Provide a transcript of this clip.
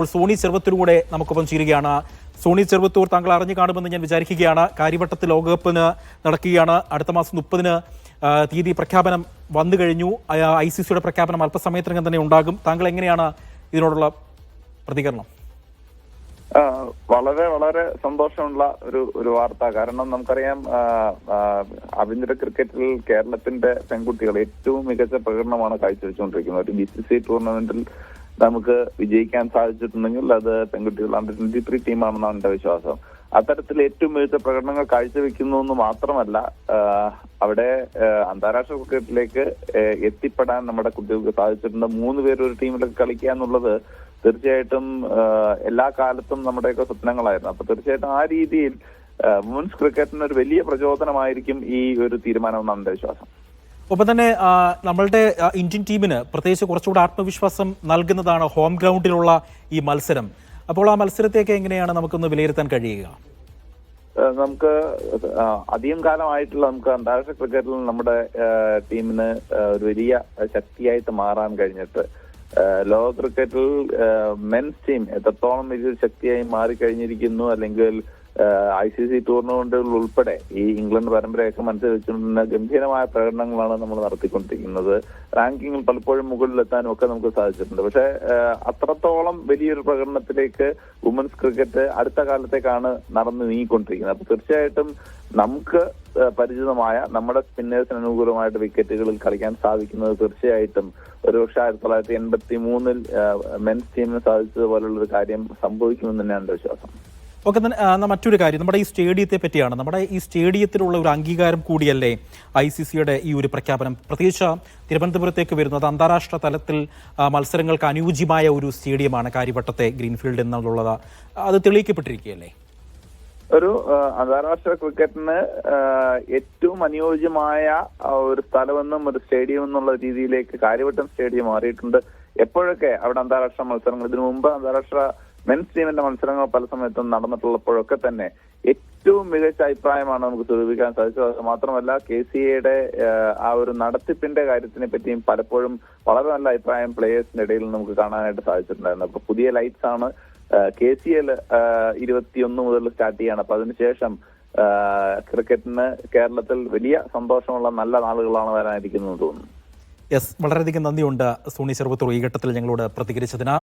ഇപ്പോൾ സോണി ചെറുവത്തൂർ നമുക്കൊപ്പം ചേരുകയാണ്. സോണി ചെറുവത്തൂർ താങ്കൾ അറിഞ്ഞു കാണുമെന്ന് ഞാൻ വിചാരിക്കുകയാണ്. കാര്യവട്ടത്ത് ലോകകപ്പിന് നടക്കുകയാണ്. അടുത്ത മാസം മുപ്പതിന് തീയതി പ്രഖ്യാപനം വന്നു കഴിഞ്ഞു. ഐ സി സിയുടെ പ്രഖ്യാപനം അല്പസമയത്തിനകം തന്നെ ഉണ്ടാകും. താങ്കൾ എങ്ങനെയാണ് ഇതിനോടുള്ള പ്രതികരണം? വളരെ വളരെ സന്തോഷമുള്ള ഒരു ഒരു വാർത്ത. കാരണം നമുക്കറിയാം ആഭ്യന്തര ക്രിക്കറ്റിൽ കേരളത്തിന്റെ പെൺകുട്ടികൾ ഏറ്റവും മികച്ച പ്രകടനമാണ് കാഴ്ചവെച്ചുകൊണ്ടിരിക്കുന്നത്. ഒരു ബി സി സി ടൂർണമെന്റിൽ നമുക്ക് വിജയിക്കാൻ സാധിച്ചിട്ടുണ്ടെങ്കിൽ അത് പെൺകുട്ടികൾ അണ്ടർ ട്വന്റി ത്രീ ടീമാണെന്നാണ് എന്റെ വിശ്വാസം. അത്തരത്തിൽ ഏറ്റവും മികച്ച പ്രകടനങ്ങൾ കാഴ്ചവെക്കുന്നു എന്ന് മാത്രമല്ല അവിടെ അന്താരാഷ്ട്ര ക്രിക്കറ്റിലേക്ക് എത്തിപ്പെടാൻ നമ്മുടെ കുട്ടികൾക്ക് സാധിച്ചിട്ടുണ്ട്. മൂന്ന് പേര് ഒരു ടീമിലൊക്കെ കളിക്കുക എന്നുള്ളത് തീർച്ചയായിട്ടും എല്ലാ കാലത്തും നമ്മുടെയൊക്കെ സ്വപ്നങ്ങളായിരുന്നു. അപ്പൊ തീർച്ചയായിട്ടും ആ രീതിയിൽ വുമൻസ് ക്രിക്കറ്റിന് ഒരു വലിയ പ്രചോദനമായിരിക്കും ഈ ഒരു തീരുമാനം എന്നാണ് എന്റെ വിശ്വാസം. ഒപ്പം തന്നെ നമ്മളുടെ ഇന്ത്യൻ ടീമിന് പ്രത്യേകിച്ച് കുറച്ചുകൂടെ ആത്മവിശ്വാസം നൽകുന്നതാണ് ഹോം ഗ്രൗണ്ടിലുള്ള ഈ മത്സരം. അപ്പോൾ ആ മത്സരത്തെയൊക്കെ എങ്ങനെയാണ് നമുക്കൊന്ന് വിലയിരുത്താൻ കഴിയുക? നമുക്ക് അധികം കാലമായിട്ടുള്ള നമുക്ക് അന്താരാഷ്ട്ര ക്രിക്കറ്റിൽ നമ്മുടെ ടീമിന് ഒരു വലിയ ശക്തിയായിട്ട് മാറാൻ കഴിഞ്ഞിട്ട് ലോക ക്രിക്കറ്റിൽ മെൻസ് ടീം എത്രത്തോളം വലിയൊരു ശക്തിയായി മാറിക്കഴിഞ്ഞിരിക്കുന്നു അല്ലെങ്കിൽ ഐ സി സി ടൂർണമെന്റുകൾ ഉൾപ്പെടെ ഈ ഇംഗ്ലണ്ട് പരമ്പരയൊക്കെ മനസ്സിൽ വെച്ചുകൊണ്ടിരുന്ന ഗംഭീരമായ പ്രകടനങ്ങളാണ് നമ്മൾ നടത്തിക്കൊണ്ടിരിക്കുന്നത്. റാങ്കിങ്ങിൽ പലപ്പോഴും മുകളിലെത്താനും ഒക്കെ നമുക്ക് സാധിച്ചിട്ടുണ്ട്. പക്ഷെ അത്രത്തോളം വലിയൊരു പ്രകടനത്തിലേക്ക് വുമൻസ് ക്രിക്കറ്റ് അടുത്ത കാലത്തേക്കാണ് നടന്നു നീങ്ങിക്കൊണ്ടിരിക്കുന്നത്. അപ്പൊ തീർച്ചയായിട്ടും നമുക്ക് പരിചിതമായ നമ്മുടെ സ്പിന്നേഴ്സിന് അനുകൂലമായിട്ട് വിക്കറ്റുകളിൽ കളിക്കാൻ സാധിക്കുന്നത് തീർച്ചയായിട്ടും ഒരുപക്ഷെ ആയിരത്തി തൊള്ളായിരത്തി എൺപത്തി മൂന്നിൽ മെൻസ് ടീമിന് സാധിച്ചതുപോലുള്ള ഒരു കാര്യം സംഭവിക്കുമെന്ന് തന്നെയാണ് വിശ്വാസം. ഓക്കെ എന്നാൽ മറ്റൊരു കാര്യം. നമ്മുടെ ഈ സ്റ്റേഡിയത്തെ പറ്റിയാണ്. നമ്മുടെ ഈ സ്റ്റേഡിയത്തിലുള്ള ഒരു അംഗീകാരം കൂടിയല്ലേ ഐ സി സിയുടെ ഈ ഒരു പ്രഖ്യാപനം? പ്രത്യേകിച്ച് തിരുവനന്തപുരത്തേക്ക് വരുന്നത് അന്താരാഷ്ട്ര തലത്തിൽ മത്സരങ്ങൾക്ക് അനുയോജ്യമായ ഒരു സ്റ്റേഡിയമാണ് കാര്യവട്ടത്തെ ഗ്രീൻഫീൽഡ് എന്നുള്ളത്. അത് തെളിയിക്കപ്പെട്ടിരിക്കുകയല്ലേ? ഒരു അന്താരാഷ്ട്ര ക്രിക്കറ്റിന് ഏറ്റവും അനുയോജ്യമായ ഒരു സ്ഥലമെന്നും ഒരു സ്റ്റേഡിയം എന്നുള്ള രീതിയിലേക്ക് കാര്യവട്ടം സ്റ്റേഡിയം മാറിയിട്ടുണ്ട്. എപ്പോഴൊക്കെ അവിടെ അന്താരാഷ്ട്ര മത്സരങ്ങൾ? ഇതിനു മുമ്പ് അന്താരാഷ്ട്ര മെൻസ് ടീമിന്റെ മത്സരങ്ങൾ പല സമയത്തും നടന്നിട്ടുള്ളപ്പോഴൊക്കെ തന്നെ ഏറ്റവും മികച്ച അഭിപ്രായമാണ് നമുക്ക് സ്വരൂപിക്കാൻ സാധിച്ചത്. അത് മാത്രമല്ല കെ സി എയുടെ ആ ഒരു നടത്തിപ്പിന്റെ കാര്യത്തിനെ പറ്റിയും പലപ്പോഴും വളരെ നല്ല അഭിപ്രായം പ്ലേയേഴ്സിന്റെ ഇടയിൽ നമുക്ക് കാണാനായിട്ട് സാധിച്ചിട്ടുണ്ടായിരുന്നു. അപ്പൊ പുതിയ ലൈറ്റ്സ് ആണ് കെ സി എൽ ഇരുപത്തിയൊന്ന് മുതൽ സ്റ്റാർട്ട് ചെയ്യാണ്. അപ്പൊ അതിനുശേഷം ക്രിക്കറ്റിന് കേരളത്തിൽ വലിയ സന്തോഷമുള്ള നല്ല നാളുകളാണ് വരാനിരിക്കുന്നത് തോന്നുന്നു. യെസ് വളരെയധികം നന്ദിയുണ്ട് സോണി ചെറുപ്പത്തൂർ ഈ ഘട്ടത്തിൽ ഞങ്ങളോട് പ്രതികരിച്ചതിന്.